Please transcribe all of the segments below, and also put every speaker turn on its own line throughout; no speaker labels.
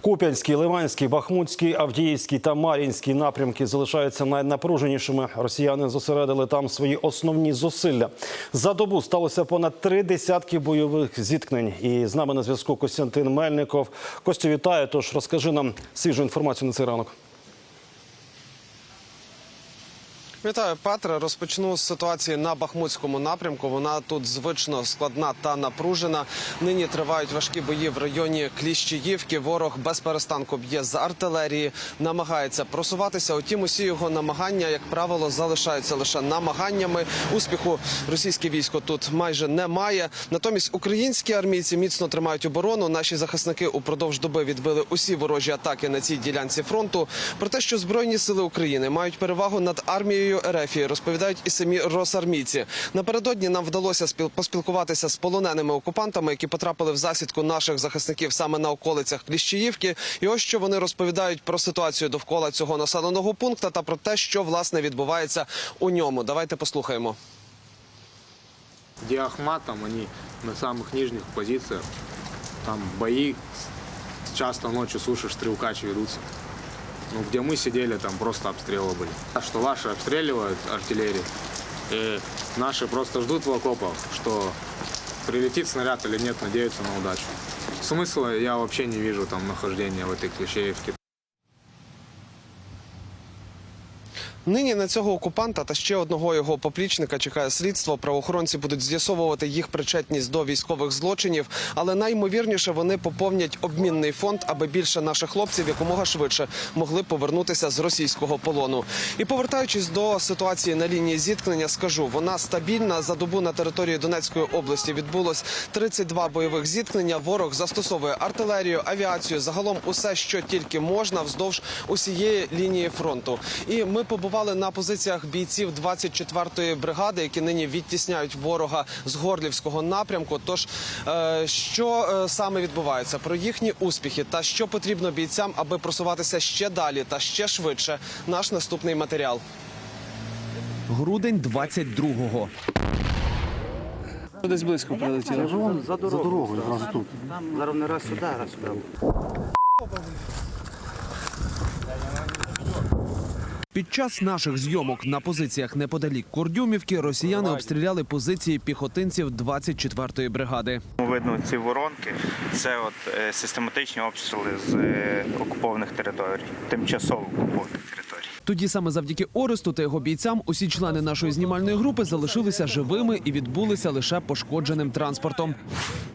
Куп'янський, Ливанський, Бахмутський, Авдіївський та Мар'їнський напрямки залишаються найнапруженішими. Росіяни зосередили там свої основні зусилля. За добу сталося понад три десятки бойових зіткнень. І з нами на зв'язку Костянтин Мельников. Костю, вітаю. Тож розкажи нам свіжу інформацію на цей ранок.
Вітаю, Петре. Розпочну з ситуації на Бахмутському напрямку. Вона тут звично складна та напружена. Нині тривають важкі бої в районі Кліщіївки. Ворог без перестанку б'є з артилерії, намагається просуватися. Утім, усі його намагання, як правило, залишаються лише намаганнями. Успіху російське військо тут майже немає. Натомість українські армійці міцно тримають оборону. Наші захисники упродовж доби відбили усі ворожі атаки на цій ділянці фронту. Про те, що збройні сили України мають перевагу над армією РФ, розповідають і самі росармійці. Напередодні нам вдалося спіл- поспілкуватися з полоненими окупантами, які потрапили в засідку наших захисників саме на околицях Кліщіївки. І ось що вони розповідають про ситуацію довкола цього населеного пункту та про те, що власне відбувається у ньому. Давайте послухаємо.
где Ахмат, там они на самых нижних позициях. Там бои часто ночью слушаешь, стрелкач ведутся. Ну, где мы сидели, там просто обстрелы были. А Что ваши обстреливают артиллерию, и наши просто ждут в окопах, что прилетит снаряд или нет, надеются на удачу. Смысла я вообще не вижу там нахождения в этой Клещеевке.
Нині на цього окупанта та ще одного його поплічника чекає слідство. Правоохоронці будуть з'ясовувати їх причетність до військових злочинів, але наймовірніше вони поповнять обмінний фонд, аби більше наших хлопців якомога швидше могли повернутися з російського полону. І повертаючись до ситуації на лінії зіткнення, скажу, вона стабільна. За добу на території Донецької області відбулось 32 бойових зіткнення. Ворог застосовує артилерію, авіацію, загалом усе, що тільки можна, вздовж усієї лінії фронту. І ми побували на позиціях бійців 24-ї бригади, які нині відтісняють ворога з горлівського напрямку. Тож е, що е, саме відбувається про їхні успіхи та що потрібно бійцям, аби просуватися ще далі та ще швидше. Наш наступний матеріал.
Грудень 22-го.
Десь близько прилетіло.
За дорогою, зразу тут. Зараз не раз сюди, раз сюди.
Під час наших зйомок на позиціях неподалік Кордюмівки росіяни обстріляли позиції піхотинців 24-ї бригади.
Видно ці воронки. Це от е, систематичні обстріли з е, окупованих територій, тимчасово окупованих територій.
Тоді саме завдяки Оресту та його бійцям усі члени нашої знімальної групи залишилися живими і відбулися лише пошкодженим транспортом.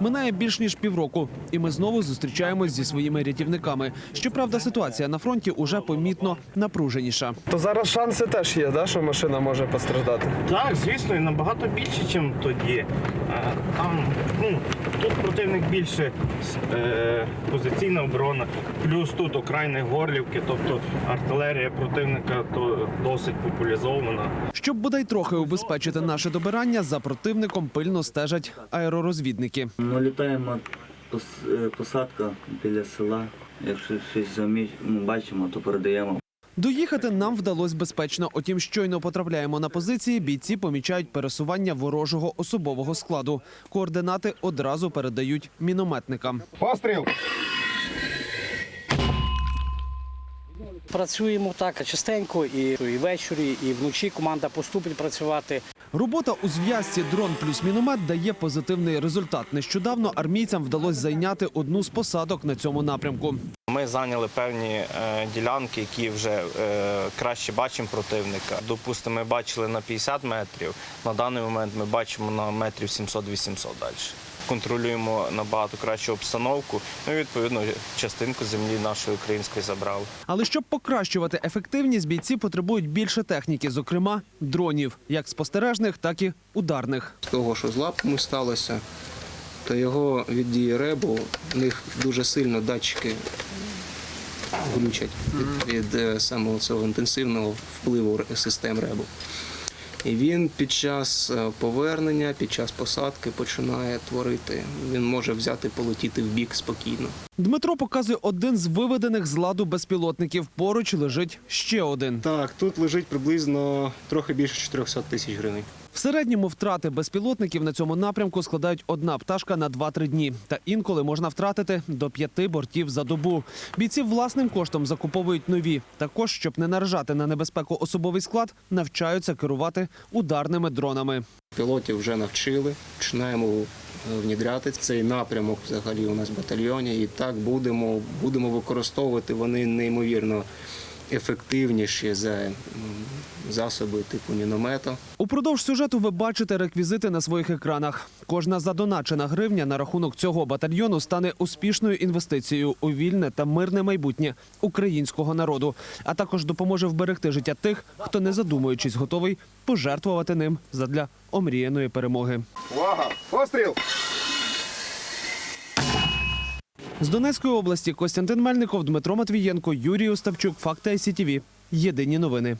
Минає більш ніж півроку, і ми знову зустрічаємось зі своїми рятівниками. Щоправда, ситуація на фронті уже помітно напруженіша.
То зараз шанси теж є, да, що машина може постраждати.
Так, звісно, і набагато більше, ніж тоді. Там, ну, тут противник більше е, позиційна оборона, плюс тут окраїни горлівки, тобто артилерія противника то досить популяризована.
Щоб бодай трохи убезпечити наше добирання, за противником пильно стежать аеророзвідники.
Ми літаємо е, посадка біля села. Якщо щось заміч... ну, бачимо, то передаємо.
Доїхати нам вдалося безпечно. Утім, щойно потрапляємо на позиції. Бійці помічають пересування ворожого особового складу. Координати одразу передають мінометникам. Постріл.
Працюємо так частенько і, і ввечері, і вночі команда поступить працювати.
Робота у зв'язці дрон плюс міномет дає позитивний результат. Нещодавно армійцям вдалося зайняти одну з посадок на цьому напрямку.
Ми зайняли певні е, ділянки, які вже е, краще бачимо противника. Допустимо, ми бачили на 50 метрів. На даний момент ми бачимо на метрів 700-800 далі. Контролюємо набагато кращу обстановку. Ну і відповідно частинку землі нашої української забрали.
Але щоб покращувати ефективність, бійці потребують більше техніки, зокрема дронів, як спостережних, так і ударних.
З того, що з лапами сталося, то його від дії ребу, в них дуже сильно датчики глючать від, від е, самого цього інтенсивного впливу систем ребу.
І він під час е, повернення, під час посадки починає творити. Він може взяти, полетіти в бік спокійно.
Дмитро показує один з виведених з ладу безпілотників. Поруч лежить ще один.
Так, тут лежить приблизно трохи більше 400 тисяч гривень.
В середньому втрати безпілотників на цьому напрямку складають одна пташка на 2-3 дні. Та інколи можна втратити до п'яти бортів за добу. Бійці власним коштом закуповують нові. Також, щоб не наражати на небезпеку особовий склад, навчаються керувати ударними дронами.
Пілотів вже навчили, починаємо е, внідряти цей напрямок взагалі у нас в батальйоні. І так будемо, будемо використовувати вони неймовірно ефективніші за засоби типу міномета.
Упродовж сюжету ви бачите реквізити на своїх екранах. Кожна задоначена гривня на рахунок цього батальйону стане успішною інвестицією у вільне та мирне майбутнє українського народу, а також допоможе вберегти життя тих, хто не задумуючись готовий пожертвувати ним задля омріяної перемоги.
Увага! Постріл!
З Донецької області Костянтин Мельников, Дмитро Матвієнко, Юрій Оставчук, Факти ICTV. Єдині новини.